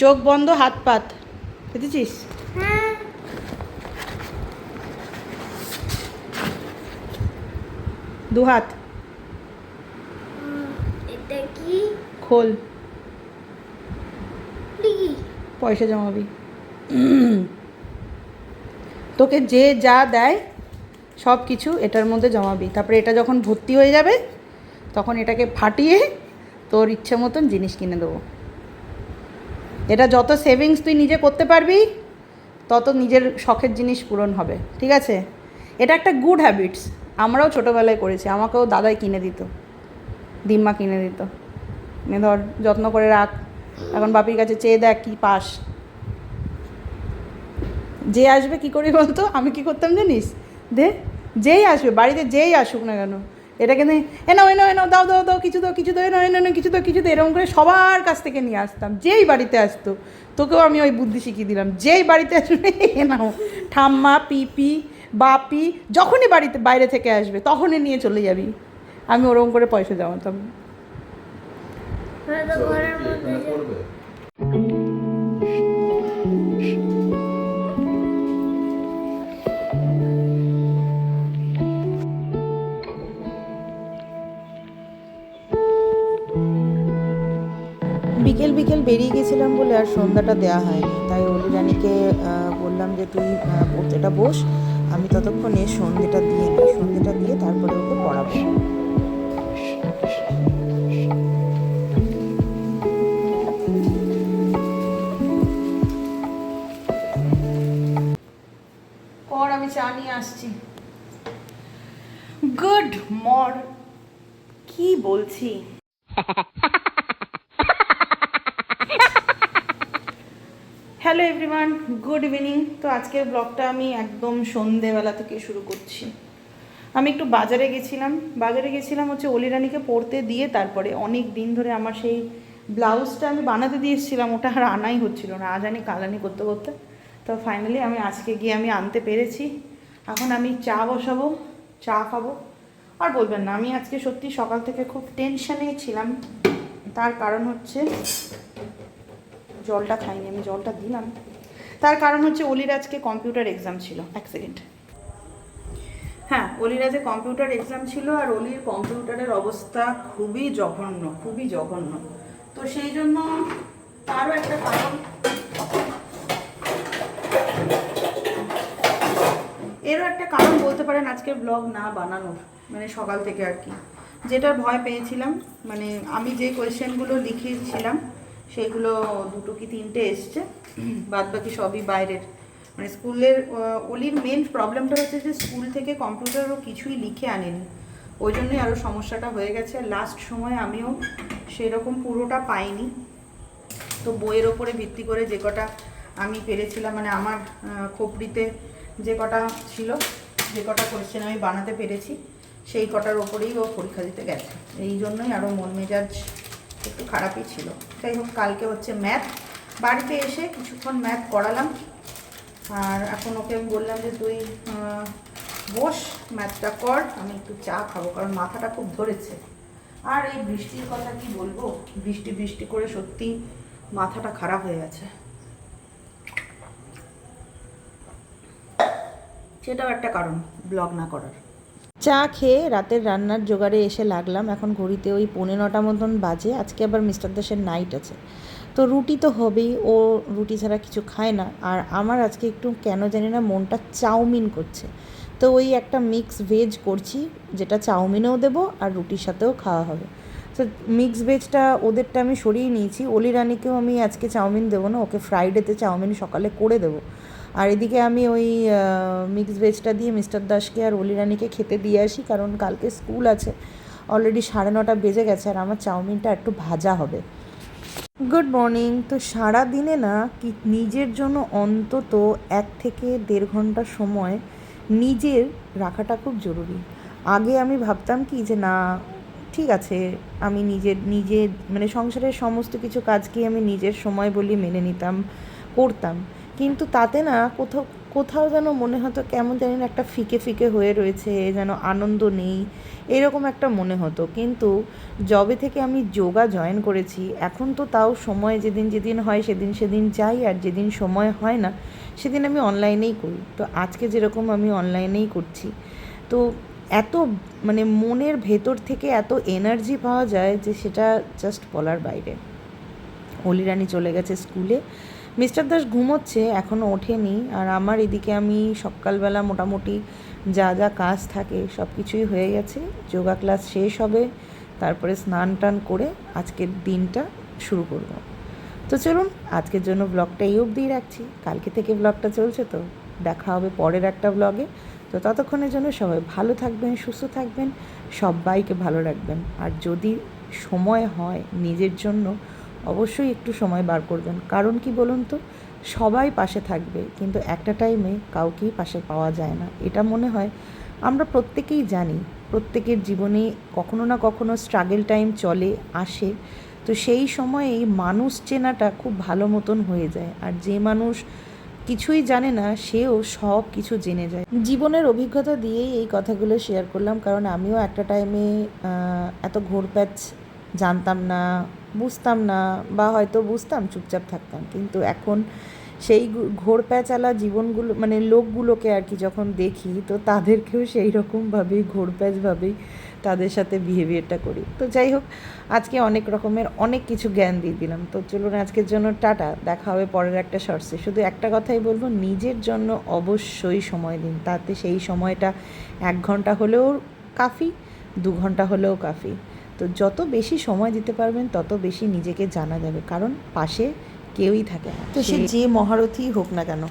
চোখ বন্ধ হাত পাত। বুঝেছিস হ্যাঁ। দু হাত। এটা কি? খোল। পয়সা জমাবি। তোকে যে যা দেয় সব কিছু এটার মধ্যে জমাবি। তারপরে এটা যখন ভর্তি হয়ে যাবে তখন এটাকে ফাটিয়ে তোর ইচ্ছে মতন জিনিস কিনে দেবো। এটা যত সেভিংস তুই নিজে করতে পারবি, তত নিজের শখের জিনিস পূরণ হবে, ঠিক আছে? এটা একটা গুড হ্যাবিটস আমরাও ছোটোবেলায় করেছি, আমাকেও দাদাই কিনে দিত, দিম্মা কিনে দিত। ধর, যত্ন করে রাখ, এখন বাপির কাছে চেয়ে দেখ কী পাস। যে আসবে কি করি বলতো? আমি কি করতাম জানিস? দে, যেই আসবে, বাড়িতে যেই আসুক না কেন এটাকে নিয়ে এ নাও এ নাও এ নাও দাও দাও দাও কিছু দাও কিছু দাও এ নাও এ নাও, এ কিছু দাও কিছু দাও। এরকম করে সবার কাছ থেকে নিয়ে আসতাম। যেই বাড়িতে আসতো তোকেও আমি ওই বুদ্ধি শিখিয়ে দিলাম। যেই বাড়িতে আসবে এ নাও ঠাম্মা পিপি বাপি যখনই বাড়িতে বাইরে থেকে আসবে তখনই নিয়ে চলে যাবি। আমি ওরকম করে পয়সা জমাতাম। ঘরের মধ্যে বেরিয়ে গেছিলাম বলে আর সন্ধ্যাটা দেওয়া হয়নি। তাই অলি রানীকে আহ, বললাম যে তুই পড়তেটা বস আমি ততক্ষণে সন্ধ্যেটা দিয়ে নিই সন্ধ্যেটা দিয়ে তারপরে ওকে পড়াবো। পর আমি চা নিয়ে আসছি। গুড মর কি বলছি? হ্যালো এভরিওয়ান গুড ইভিনিং তো আজকের ব্লগটা আমি একদম সন্ধেবেলা থেকে শুরু করছি। আমি একটু বাজারে গেছিলাম। বাজারে গেছিলাম হচ্ছে অলিরানিকে পড়তে দিয়ে তারপরে অনেক দিন ধরে আমার সেই ব্লাউজটা আমি বানাতে দিয়ে এসেছিলাম, ওটা আর আনাই হচ্ছিল না। আজ আনি কালানি করতে করতে। তো ফাইনালি আমি আজকে গিয়ে আমি আনতে পেরেছি। এখন আমি চা বসাবো, চা খাব। আর বলবেন না, আমি আজকে সত্যি সকাল থেকে খুব টেনশনে ছিলাম। তার কারণ হচ্ছে জলটা খাইনি, আমি জলটা দিলাম। তার কারণ হচ্ছে অলির আজকে কম্পিউটার এক্সাম ছিল এক সেকেন্ড হ্যাঁ অলির আজকে কম্পিউটার এক্সাম ছিল আর অলির কম্পিউটারের অবস্থা খুবই জঘন্য খুবই জঘন্য। তো সেই জন্য তারও একটা কারণ। এরও একটা কারণ বলতে পারেন আজকের ব্লগ না বানানোর মানে সকাল থেকে আর কি। যেটার ভয় পেয়েছিলাম মানে আমি যে কোয়েশ্চেনগুলো লিখেছিলাম সেগুলো দুটো কি তিনটে এসছে। বাদ বাকি সবই বাইরের। মানে স্কুলের ওলির মেন প্রবলেমটা হচ্ছে যে স্কুল থেকে কম্পিউটারও কিছুই লিখে আনেনি। ওই জন্যই আরও সমস্যাটা হয়ে গেছে। লাস্ট সময় আমিও সেরকম পুরোটা পাইনি। তো বইয়ের ওপরে ভিত্তি করে যে কটা আমি পেরেছিলাম মানে আমার খোপড়িতে যে কটা ছিল, যে কটা কোয়েশ্চেন আমি বানাতে পেরেছি, সেই কটার ওপরেই ও পরীক্ষা দিতে গেছে। এই জন্যই আরও মন মেজাজ একটু খারাপই ছিল। যাই হোক কালকে হচ্ছে ম্যাথ বাড়িতে এসে কিছুক্ষণ ম্যাথ করালাম। আর এখন ওকে বললাম যে, তুই বস ম্যাথটা কর, আমি একটু চা খাব, কারণ মাথাটা খুব ধরেছে। আর এই বৃষ্টির কথা কি বলব? বৃষ্টি বৃষ্টি করে সত্যি মাথাটা খারাপ হয়ে গেছে। সেটাও একটা কারণ ব্লগ না করার। চা খেয়ে রাতের রান্নার জোগাড়ে এসে লাগলাম। এখন ঘড়িতে ওই পৌনে নটা মতন বাজে। আজকে আবার মিস্টার দাসের নাইট আছে। তো রুটি তো হবেই। ও রুটি ছাড়া কিছু খায় না। আর আমার আজকে একটু কেন জানি না মনটা চাউমিন করছে। তো ওই একটা মিক্স ভেজ করছি, যেটা চাউমিনেও দেবো আর রুটির সাথেও খাওয়া হবে। তো মিক্স ভেজটা ওদেরটা আমি সরিয়ে নিয়েছি। অলি রানিকেও আমি আজকে চাউমিন দেবো না, ওকে ফ্রাইডেতে চাউমিন সকালে করে দেবো। আর এদিকে আমি ওই মিক্স ভেজটা দিয়ে মিস্টার দাসকে আর অলি রানিকে খেতে দিয়ে আসি, কারণ কালকে স্কুল আছে। অলরেডি সাড়ে নটা বেজে গেছে আর আমার চাউমিনটা একটু ভাজা হবে। গুড মর্নিং তো সারা দিনে না কি নিজের জন্য অন্তত এক থেকে দেড় ঘণ্টা সময় নিজের রাখাটা খুব জরুরি। আগে আমি ভাবতাম কি যে না, ঠিক আছে, আমি নিজের নিজে মানে সংসারের সমস্ত কিছু কাজকেই আমি নিজের সময় বলি মেনে নিতাম, করতাম। কিন্তু তাতে না কোথাও কোথাও যেন মনে হতো কেমন জানি না একটা ফিকে ফিকে হয়ে রয়েছে, যেন আনন্দ নেই, এরকম একটা মনে হতো। কিন্তু জবে থেকে আমি যোগা জয়েন করেছি, এখন তো তাও সময় যেদিন যেদিন হয় সেদিন সেদিন যাই, আর যেদিন সময় হয় না সেদিন আমি অনলাইনেই করি। তো আজকে যেরকম আমি অনলাইনেই করছি, তো এত মানে মনের ভেতর থেকে এত এনার্জি পাওয়া যায় যে সেটা জাস্ট বলার বাইরে। অলিরানি চলে গেছে স্কুলে মিস্টার দাস ঘুমোচ্ছে এখনও ওঠেনি। আর আমার এদিকে আমি সকালবেলা মোটামুটি যা যা কাজ থাকে সব কিছুই হয়ে গেছে। যোগা ক্লাস শেষ হবে, তারপরে স্নান টান করে আজকের দিনটা শুরু করব। তো চলুন, আজকের জন্য ব্লগটা এই অবধিই রাখছি। কালকে থেকে ব্লগটা চলছে তো দেখা হবে পরের একটা ব্লগে তো ততক্ষণের জন্য সবাই ভালো থাকবেন, সুস্থ থাকবেন, সবাইকে ভালো রাখবেন। আর যদি সময় হয় নিজের জন্য অবশ্যই একটু সময় বার করবেন। কারণ কি বলুন তো, সবাই পাশে থাকবে, কিন্তু একটা টাইমে কাউকেই পাশে পাওয়া যায় না। এটা মনে হয় আমরা প্রত্যেকেই জানি, প্রত্যেকের জীবনে কখনো না কখনো স্ট্রাগেল টাইম চলে, আসে। তো সেই সময়েই মানুষ চেনাটা খুব ভালো মতন হয়ে যায়। আর যে মানুষ কিছুই জানে না, সেও সব কিছু জেনে যায়। জীবনের অভিজ্ঞতা দিয়েই এই কথাগুলো শেয়ার করলাম, কারণ আমিও একটা টাইমে এত ঘোরপ্যাচ জানতাম না, বুঝতাম না বা হয়তো বুঝতাম, চুপচাপ থাকতাম। কিন্তু এখন সেই গু- ঘোরপ্যাচালা জীবনগুলো মানে লোকগুলোকে আর কি যখন দেখি, তো তাদেরকেও সেই রকমভাবেই ঘোরপ্যাচভাবেই তাদের সাথে বিহেভিয়ারটা করি। তো যাই হোক, আজকে অনেক রকমের অনেক কিছু জ্ঞান দিয়ে দিলাম। তো চলুন আজকের জন্য টাটা, দেখা হবে পরের একটা শর্টসে শুধু একটা কথাই বলব, নিজের জন্য অবশ্যই সময় দিন। তাতে সেই সময়টা এক ঘণ্টা হলেও কাফি, দু ঘণ্টা হলেও কাফি। তো যত বেশি সময় দিতে পারবেন তত বেশি নিজেকে জানা যাবে। কারণ পাশে কেউই থাকে না। তো সে যে মহারথী হোক না কেন